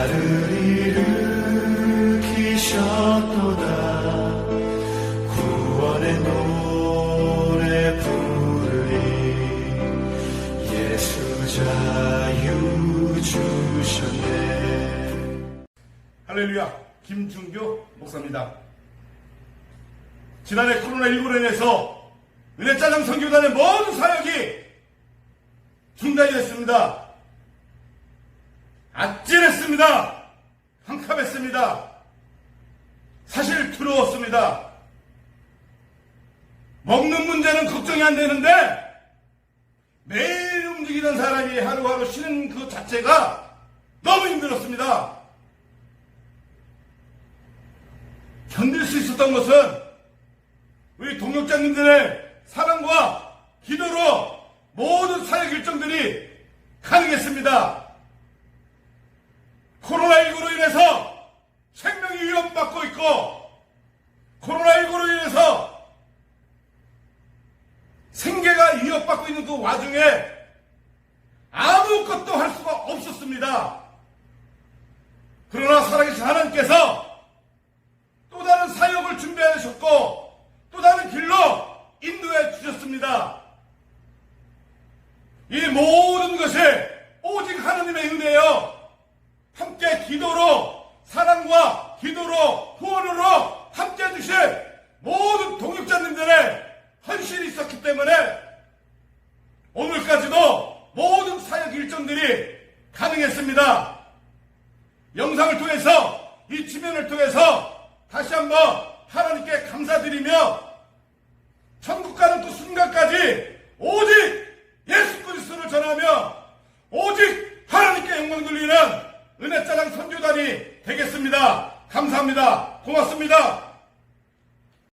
나를 할렐루야 김준규 목사입니다. 지난해 코로나19로 인해서 은혜짜장 선교단의 모든 사역이 중단이 됐습니다. 아찔했습니다. 캄캄했습니다. 사실 두려웠습니다. 먹는 문제는 걱정이 안 되는데 매일 움직이던 사람이 하루하루 쉬는 그 자체가 너무 힘들었습니다. 견딜 수 있었던 것은 우리 동역자님들의 사랑과 기도로 모든 사역 일정들이 가능했습니다. 코로나19로 인해서 생명이 위협받고 있고 코로나19로 인해서 생계가 위협받고 있는 그 와중에 아무것도 할 수가 없었습니다. 그러나 살아계신 하나님께서 또 다른 사역을 준비하셨고 또 다른 길로 인도해 주셨습니다. 이 모든 것이 오직 하나님의 은혜요. 함께 기도로 사랑과 기도로 후원으로 함께 해주신 모든 동역자님들의 헌신이 있었기 때문에 오늘까지도 모든 사역 일정들이 가능했습니다. 영상을 통해서 이 지면을 통해서 다시 한번 하나님께 감사드리며 천국 가는 그 순간까지 오직 예수 그리스도를 전하며 오직 하나님께 영광 돌리는 은혜자랑 선교단이 되겠습니다. 감사합니다. 고맙습니다.